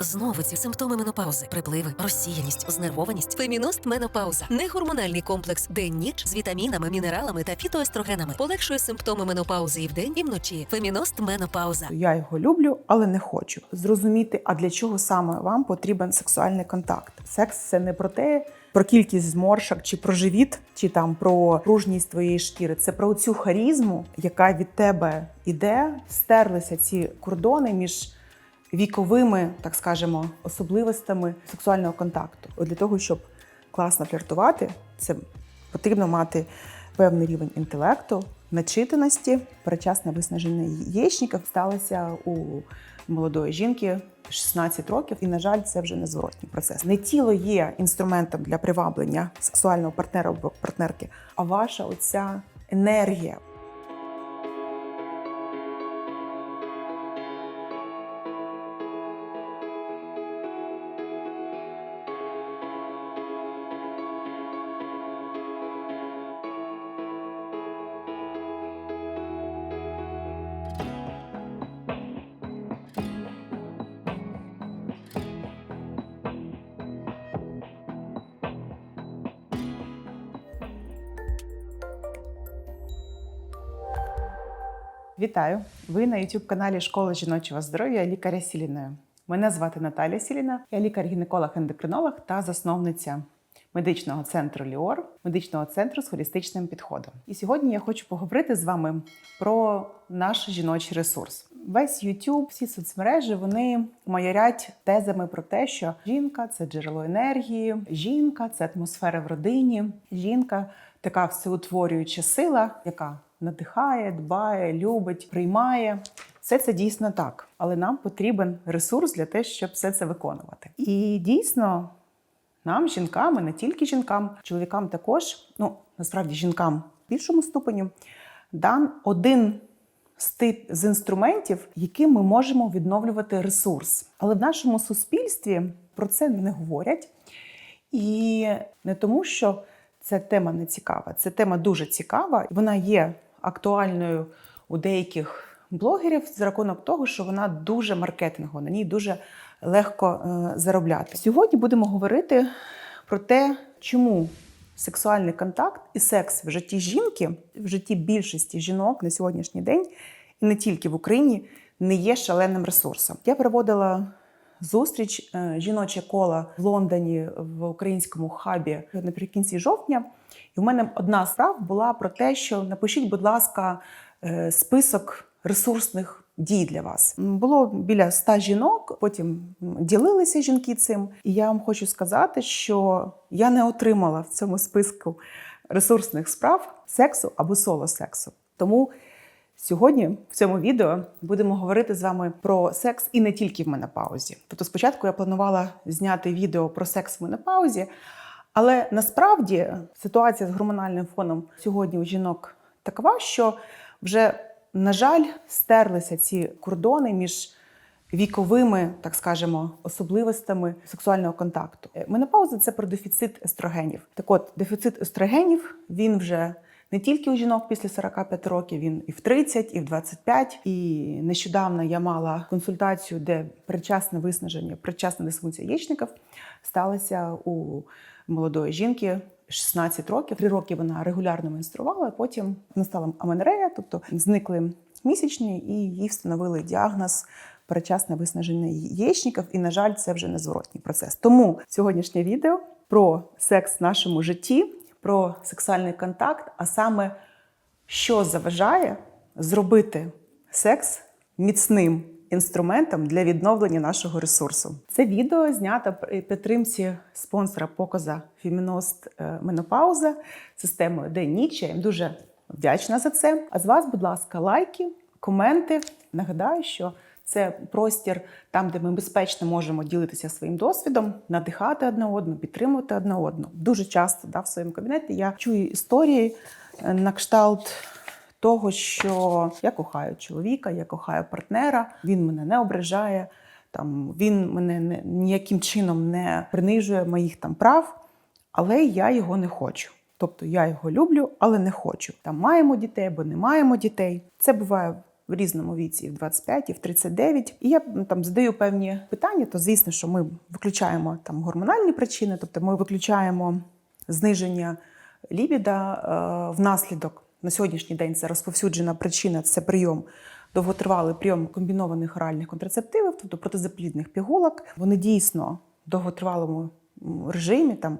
Знову ці симптоми менопаузи, припливи, розсіяність, знервованість. Феміност менопауза негормональний комплекс день-ніч з вітамінами, мінералами та фітоестрогенами полегшує симптоми менопаузи і вдень, і вночі. Феміност менопауза. Я його люблю, але не хочу зрозуміти, а для чого саме вам потрібен сексуальний контакт. Секс це не про те, про кількість зморшок, чи про живіт, чи там про пружність твоєї шкіри. Це про цю харізму, яка від тебе іде. Стерлися ці кордони між віковими, так скажемо, особливостями сексуального контакту. От для того, щоб класно фліртувати, це потрібно мати певний рівень інтелекту, начитаності. Перечасне виснаження яєчників сталося у молодої жінки 16 років, і, на жаль, це вже незворотній процес. Не тіло є інструментом для приваблення сексуального партнера або партнерки, а ваша оця енергія. Вітаю! Ви на youtube каналі Школа жіночого здоров'я лікаря Сіліною. Мене звати Наталя Сіліна, я лікар-гінеколог-ендокринолог та засновниця медичного центру Ліор, медичного центру з холістичним підходом. І сьогодні я хочу поговорити з вами про наш жіночий ресурс. Весь YouTube, всі соцмережі вони маярять тезами про те, що жінка це джерело енергії, жінка це атмосфера в родині, жінка така всеутворююча сила, яка надихає, дбає, любить, приймає. Все це дійсно так, але нам потрібен ресурс для того, щоб все це виконувати. І дійсно, нам, жінкам, і не тільки жінкам, чоловікам також, ну насправді жінкам в більшому ступеню, дан один з тип з інструментів, яким ми можемо відновлювати ресурс. Але в нашому суспільстві про це не говорять. І не тому, що ця тема не цікава. Це тема дуже цікава. Вона є актуальною у деяких блогерів за рахунок того, що вона дуже маркетингова, на ній дуже легко е, заробляти. Сьогодні будемо говорити про те, чому сексуальний контакт і секс в житті жінки, в житті більшості жінок на сьогоднішній день, і не тільки в Україні, не є шаленим ресурсом. Я проводила зустріч е, жіноче коло в Лондоні в українському хабі наприкінці жовтня. І в мене одна справа була про те, що напишіть, будь ласка, е, список ресурсних дій для вас. Було біля ста жінок, потім ділилися жінки цим. І я вам хочу сказати, що я не отримала в цьому списку ресурсних справ сексу або соло сексу. Тому Сьогодні в цьому відео будемо говорити з вами про секс і не тільки в менопаузі. Тобто, спочатку я планувала зняти відео про секс в менопаузі, але насправді ситуація з гормональним фоном сьогодні у жінок такова, що вже, на жаль, стерлися ці кордони між віковими, так скажемо, особливостями сексуального контакту. Е, Менопауза це про дефіцит естрогенів. Так от, дефіцит естрогенів він вже не тільки у жінок після 45 років, він і в 30, і в 25. І нещодавно я мала консультацію, де предчасне виснаження, предчасна дисфункція яєчників сталася у молодої жінки. 16 років, три роки вона регулярно менструювала, потім настала аменорея, тобто зникли місячні, і їй встановили діагноз передчасне виснаження яєчників. І, на жаль, це вже незворотній процес. Тому сьогоднішнє відео про секс в нашому житті, про сексуальний контакт, а саме що заважає зробити секс міцним інструментом для відновлення нашого ресурсу. Це відео знято при підтримці спонсора показа Феміност е, Менопауза системою День ніч. Я їм дуже вдячна за це. А з вас, будь ласка, лайки, коменти. Нагадаю, що це простір там, де ми безпечно можемо ділитися своїм досвідом, надихати одне одного, підтримувати одне одного. Дуже часто да, в своєму кабінеті я чую історії е, на кшталт того, що я кохаю чоловіка, я кохаю партнера, він мене не ображає, там він мене не, ніяким чином не принижує моїх там прав, але я його не хочу. Тобто я його люблю, але не хочу. Там маємо дітей або не маємо дітей. Це буває в різному віці, і в 25, і в 39. І я там задаю певні питання, то звісно, що ми виключаємо там гормональні причини, тобто ми виключаємо зниження лібіда е, внаслідок на сьогоднішній день це розповсюджена причина це прийом. Довготривалий прийом комбінованих оральних контрацептивів, тобто протизаплідних пігулок. Вони дійсно в довготривалому режимі, там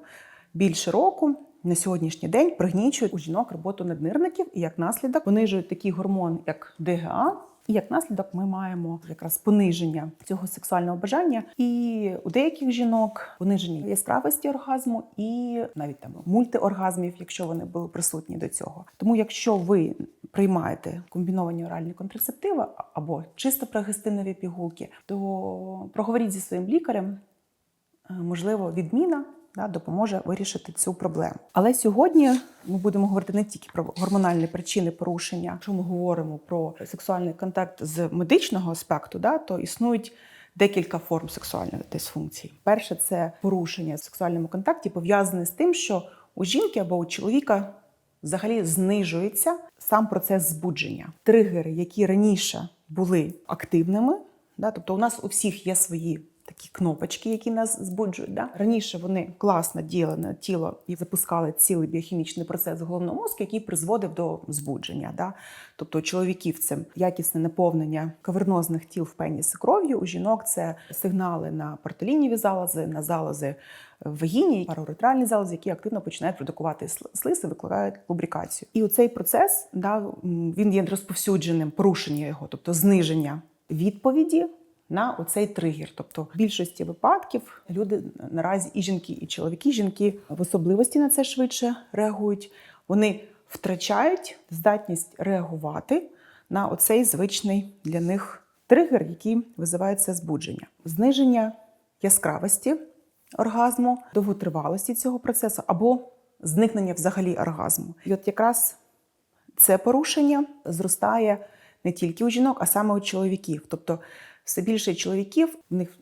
більше року, на сьогоднішній день пригнічують у жінок роботу наднирників, і як наслідок понижують такий гормон, як ДГА. І як наслідок ми маємо якраз пониження цього сексуального бажання, і у деяких жінок пониження яскравості оргазму, і навіть там мультиоргазмів, якщо вони були присутні до цього. Тому, якщо ви приймаєте комбіновані оральні контрацептиви або чисто прогестинові пігулки, то проговоріть зі своїм лікарем, Е, можливо, відміна да, допоможе вирішити цю проблему. Але сьогодні ми будемо говорити не тільки про гормональні причини порушення. Якщо ми говоримо про сексуальний контакт з медичного аспекту, да, то існують. Декілька форм сексуальної дисфункції. Перше це порушення в сексуальному контакті пов'язане з тим, що у жінки або у чоловіка взагалі знижується сам процес збудження. Тригери, які раніше були активними, да, тобто у нас у всіх є свої такі кнопочки, які нас збуджують. Да? Раніше вони класно діяли на тіло і запускали цілий біохімічний процес головного мозку, який призводив до збудження. Да? Тобто у чоловіків це якісне наповнення кавернозних тіл в пеніси кров'ю, у жінок це сигнали на партолініві залози, на залози в вагіні, парауретральні залози, які активно починають продукувати сл- слиз і викликають лубрикацію. І оцей процес да, він є розповсюдженим порушення його, тобто зниження відповіді на оцей тригер. Тобто, в більшості випадків люди наразі і жінки, і чоловіки, жінки в особливості на це швидше реагують. Вони втрачають здатність реагувати на оцей звичний для них тригер, який визиває це збудження. Зниження яскравості оргазму, довготривалості цього процесу або зникнення взагалі оргазму. І от якраз це порушення зростає не тільки у жінок, а саме у чоловіків. Тобто все більше чоловіків, в них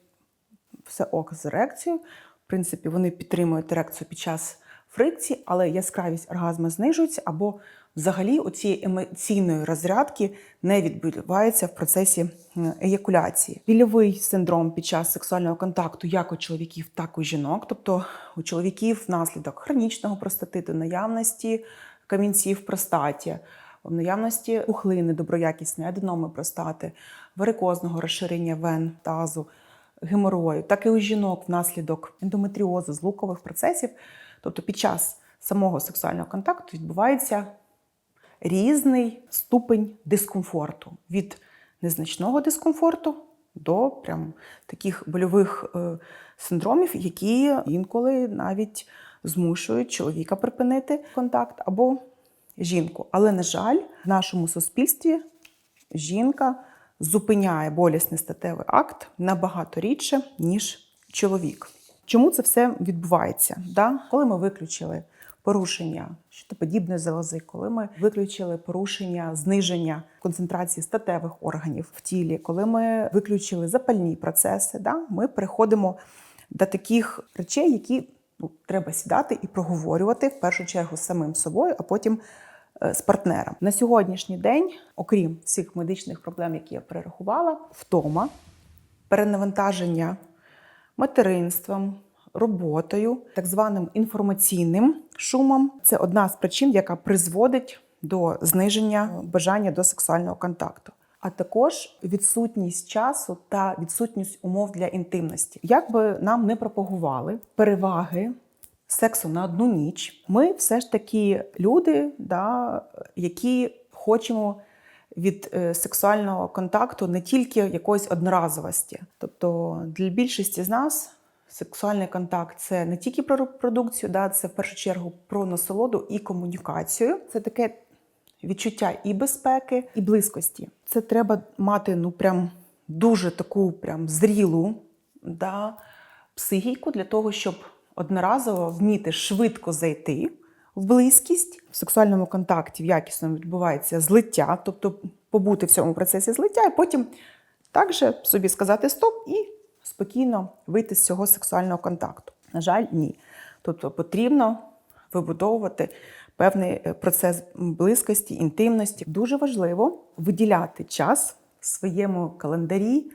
все ок з ерекцією. В принципі, вони підтримують ерекцію під час фрикції, але яскравість оргазму знижується, або взагалі оцієї емоційної розрядки не відбувається в процесі еякуляції. Пільовий синдром під час сексуального контакту як у чоловіків, так і у жінок. Тобто у чоловіків внаслідок хронічного простатиту, наявності камінців в простаті, в наявності пухлини доброякісної, аденоми простати, варикозного розширення вен тазу, геморою, так і у жінок внаслідок ендометріозу, злукових процесів. Тобто під час самого сексуального контакту відбувається різний ступень дискомфорту від незначного дискомфорту до прям таких больових е, синдромів, які інколи навіть змушують чоловіка припинити контакт або жінку. Але, на жаль, в нашому суспільстві жінка зупиняє болісний статевий акт набагато рідше, ніж чоловік. Чому це все відбувається? Да? Коли ми виключили порушення щитоподібної залози, коли ми виключили порушення зниження концентрації статевих органів в тілі, коли ми виключили запальні процеси, да? ми переходимо до таких речей, які ну, треба сідати і проговорювати в першу чергу самим собою, а потім з партнером. На сьогоднішній день, окрім всіх медичних проблем, які я перерахувала, втома, перенавантаження материнством, роботою, так званим інформаційним шумом це одна з причин, яка призводить до зниження бажання до сексуального контакту. А також відсутність часу та відсутність умов для інтимності. Як би нам не пропагували переваги сексу на одну ніч, ми все ж таки люди, да, які хочемо від е, сексуального контакту не тільки якоїсь одноразовості. Тобто для більшості з нас сексуальний контакт це не тільки про репродукцію, да, це в першу чергу про насолоду і комунікацію. Це таке відчуття і безпеки, і близькості. Це треба мати ну прям дуже таку прям зрілу да, психіку для того, щоб одноразово вміти швидко зайти в близькість. В сексуальному контакті в якісному відбувається злиття, тобто побути в цьому процесі злиття, і потім також собі сказати стоп і спокійно вийти з цього сексуального контакту. На жаль, ні. Тобто потрібно вибудовувати певний е, процес близькості, інтимності. Дуже важливо виділяти час в своєму календарі,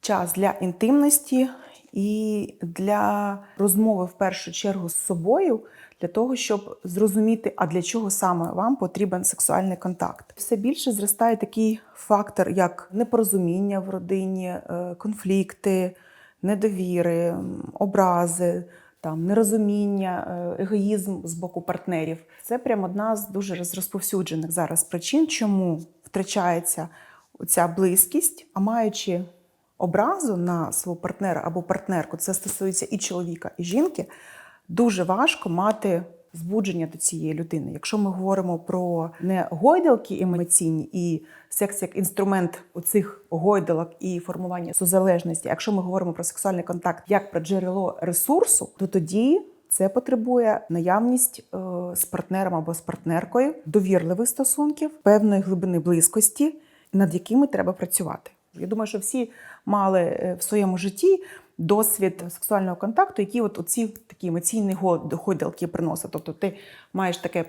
час для інтимності і для розмови в першу чергу з собою, для того, щоб зрозуміти, а для чого саме вам потрібен сексуальний контакт. Все більше зростає такий фактор, як непорозуміння в родині, е, конфлікти, недовіри, образи. Там нерозуміння, е, егоїзм з боку партнерів це прям одна з дуже розповсюджених зараз причин, чому втрачається ця близькість, а маючи образу на свого партнера або партнерку, це стосується і чоловіка, і жінки, дуже важко мати збудження до цієї людини. Якщо ми говоримо про не гойдалки емоційні і секс як інструмент оцих гойдалок і формування сузалежності, якщо ми говоримо про сексуальний контакт як про джерело ресурсу, то тоді це потребує наявність е, з партнером або з партнеркою довірливих стосунків, певної глибини близькості, над якими треба працювати. Я думаю, що всі мали е, в своєму житті досвід сексуального контакту, які от оці такі емоційні гойдалки приносять. Тобто ти маєш таке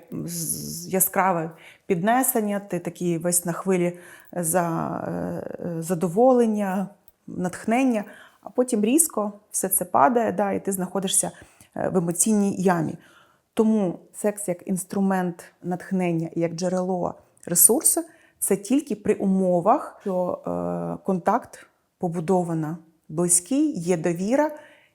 яскраве піднесення, ти такий весь на хвилі за е, задоволення, натхнення, а потім різко все це падає, да, і ти знаходишся е, в емоційній ямі. Тому секс як інструмент натхнення як джерело ресурсу це тільки при умовах, що е, контакт побудовано близький, є довіра,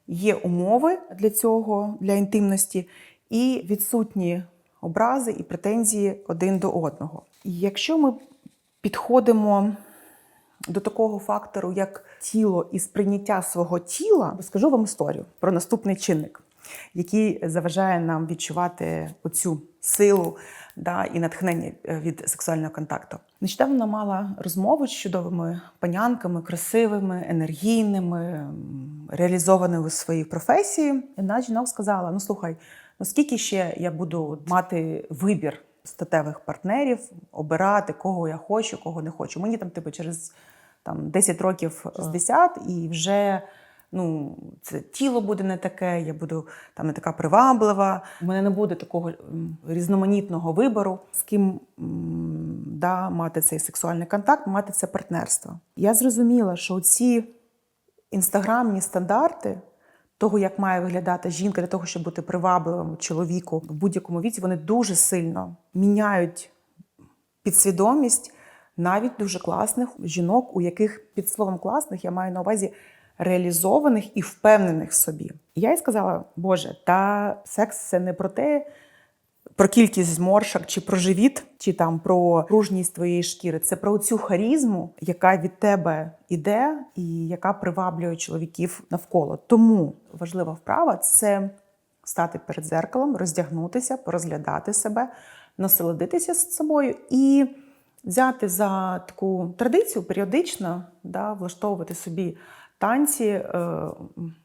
є умови для цього, для інтимності, і відсутні образи і претензії один до одного. І якщо ми підходимо до такого фактору, як тіло і сприйняття свого тіла, розкажу вам історію про наступний чинник, який заважає нам відчувати оцю силу да, і натхнення е, від сексуального контакту. Нещодавно мала розмову з чудовими панянками, красивими, енергійними, реалізованими у своїй професії. І одна жінок сказала: ну слухай, ну скільки ще я буду мати вибір статевих партнерів, обирати, кого я хочу, кого не хочу. Мені там, типу, через там, 10 років 60 і вже ну, це тіло буде не таке, я буду там не така приваблива. У мене не буде такого різноманітного вибору, з ким да, мати цей сексуальний контакт, мати це партнерство. Я зрозуміла, що ці інстаграмні стандарти того, як має виглядати жінка для того, щоб бути привабливим чоловіку в будь-якому віці, вони дуже сильно міняють підсвідомість навіть дуже класних жінок, у яких під словом класних я маю на увазі реалізованих і впевнених в собі. І я їй сказала: Боже, та секс це не про те. Про кількість зморшок, чи про живіт, чи там про пружність твоєї шкіри. Це про цю харізму, яка від тебе іде і яка приваблює чоловіків навколо. Тому важлива вправа це стати перед зеркалом, роздягнутися, порозглядати себе, насолодитися з собою і взяти за таку традицію періодично да, влаштовувати собі танці е,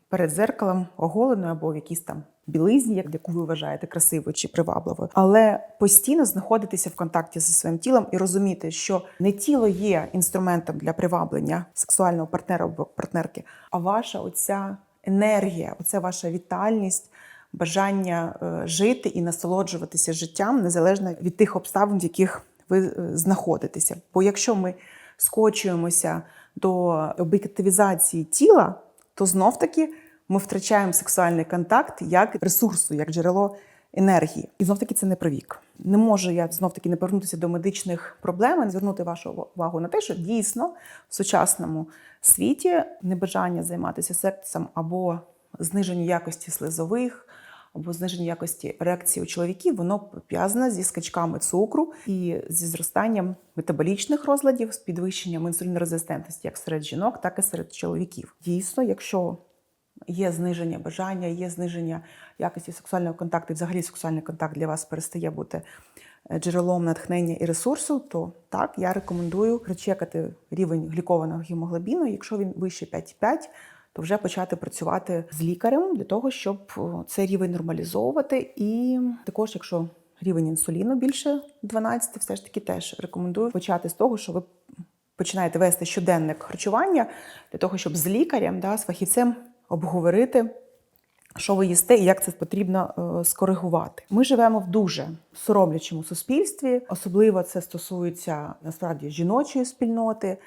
перед зеркалом оголеною або в якійсь там білизні, як яку ви вважаєте красивою чи привабливою, але постійно знаходитися в контакті зі своїм тілом і розуміти, що не тіло є інструментом для приваблення сексуального партнера або партнерки, а ваша оця енергія, оця ваша вітальність. Бажання е, жити і насолоджуватися життям незалежно від тих обставин, в яких ви е, знаходитеся. Бо якщо ми скочуємося до об'єктивізації тіла, то знов таки ми втрачаємо сексуальний контакт як ресурсу, як джерело енергії. І знов таки це не про вік. Не можу я знов таки не повернутися до медичних проблем, не звернути вашу увагу на те, що дійсно в сучасному світі небажання займатися сексом або зниження якості слизових. Або зниження якості реакції у чоловіків, воно пов'язане зі скачками цукру і зі зростанням метаболічних розладів, з підвищенням інсулінорезистентності як серед жінок, так і серед чоловіків. Дійсно, якщо є зниження бажання, є зниження якості сексуального контакту, і взагалі сексуальний контакт для вас перестає бути е, джерелом натхнення і ресурсу, то так я рекомендую прочекати рівень глікованого гемоглобіну. Якщо він вище 5,5, то вже почати працювати з лікарем для того, щоб цей рівень нормалізовувати. І також, якщо рівень інсуліну більше 12, все ж таки теж рекомендую почати з того, що ви починаєте вести щоденник харчування для того, щоб з лікарем, да, з фахівцем обговорити що ви їсте і як це потрібно е, скоригувати. Ми живемо в дуже соромлячому суспільстві, особливо це стосується насправді жіночої спільноти.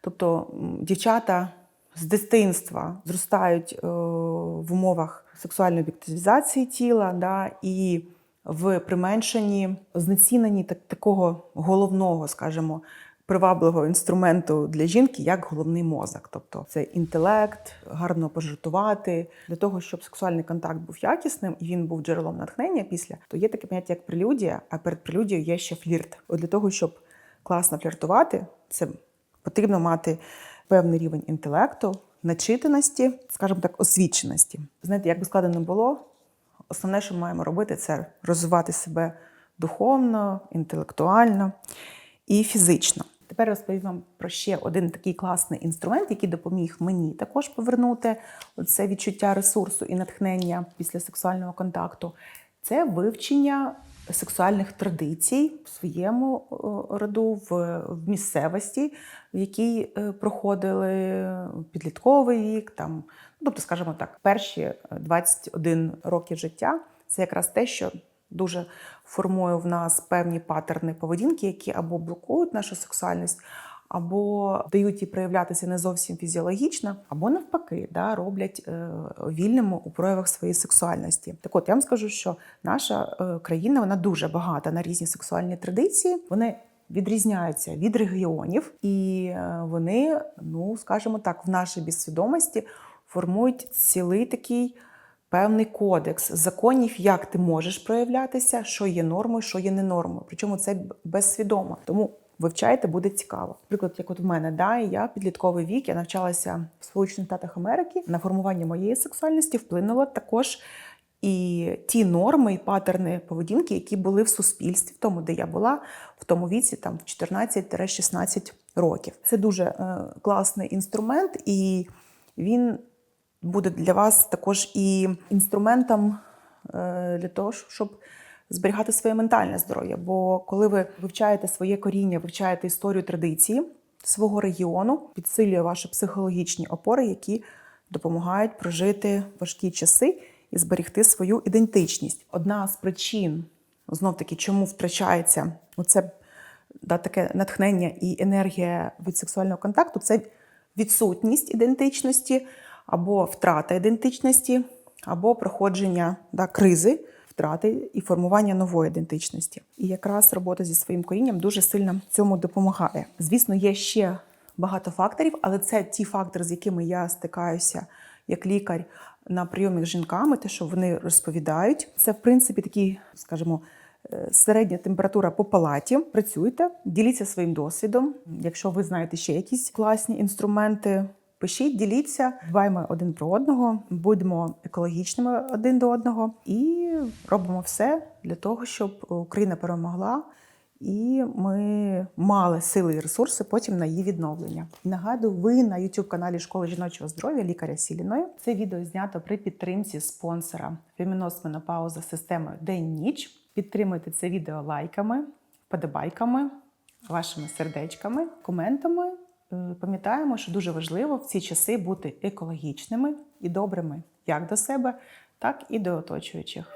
Тобто дівчата з дитинства зростають е, в умовах сексуальної об'єктивізації тіла, да, і в применшенні, знеціненні так, такого головного, скажімо, привабливого інструменту для жінки, як головний мозок. Тобто це інтелект, гарно пожартувати. Для того, щоб сексуальний контакт був якісним і він був джерелом натхнення після, то є таке поняття, як прелюдія, а перед прелюдією є ще флірт. От для того, щоб класно фліртувати, це потрібно мати певний рівень інтелекту, начитаності, скажімо так, освіченості. Знаєте, як би складно було, основне, що ми маємо робити, це розвивати себе духовно, інтелектуально і фізично. Тепер розповім вам про ще один такий класний інструмент, який допоміг мені також повернути це відчуття ресурсу і натхнення після сексуального контакту. Це вивчення сексуальних традицій в своєму е, роду, в, місцевості, в якій е, проходили підлітковий вік, там, ну, тобто, скажімо так, перші е, 21 роки життя це якраз те, що дуже формує в нас певні паттерни поведінки, які або блокують нашу сексуальність, або дають їй проявлятися не зовсім фізіологічно, або навпаки, да, роблять е, вільними у проявах своєї сексуальності. Так от я вам скажу, що наша е, країна вона дуже багата на різні сексуальні традиції. Вони відрізняються від регіонів, і е, вони, ну скажімо так, в нашій безсвідомості формують цілий такий певний кодекс законів, як ти можеш проявлятися, що є нормою, що є не нормою. Причому це безсвідомо. Тому вивчайте, буде цікаво. Наприклад, як от в мене, да, я підлітковий вік, я навчалася в Сполучених Штатах Америки. На формування моєї сексуальності вплинуло також. І ті норми і патерни поведінки, які були в суспільстві, в тому, де я була, в тому віці, там в 14-16 років. Це дуже е, класний інструмент, і він буде для вас також і інструментом е, для того, щоб зберігати своє ментальне здоров'я. Бо коли ви вивчаєте своє коріння, вивчаєте історію традиції свого регіону, підсилює ваші психологічні опори, які допомагають прожити важкі часи і зберегти свою ідентичність. Одна з причин, знов таки, чому втрачається оце да, таке натхнення і енергія від сексуального контакту, це відсутність ідентичності або втрата ідентичності, або проходження да, кризи, втрати і формування нової ідентичності. І якраз робота зі своїм корінням дуже сильно цьому допомагає. Звісно, є ще багато факторів, але це ті фактори, з якими я стикаюся як лікар на прийомі з жінками, те, що вони розповідають. Це, в принципі, такий, скажімо, е, середня температура по палаті. Працюйте, діліться своїм досвідом. Якщо ви знаєте ще якісь класні інструменти, пишіть, діліться, дбаємо один про одного, будемо екологічними один до одного і робимо все для того, щоб Україна перемогла. І ми мали сили і ресурси потім на її відновлення. Нагадую, ви на youtube каналі Школи жіночого здоров'я лікаря Сіліної. Це відео знято при підтримці спонсора Феміноз Менопауза системою День-Ніч. Підтримуйте це відео лайками, вподобайками, вашими сердечками, коментами. Е, Пам'ятаємо, що дуже важливо в ці часи бути екологічними і добрими як до себе, так і до оточуючих.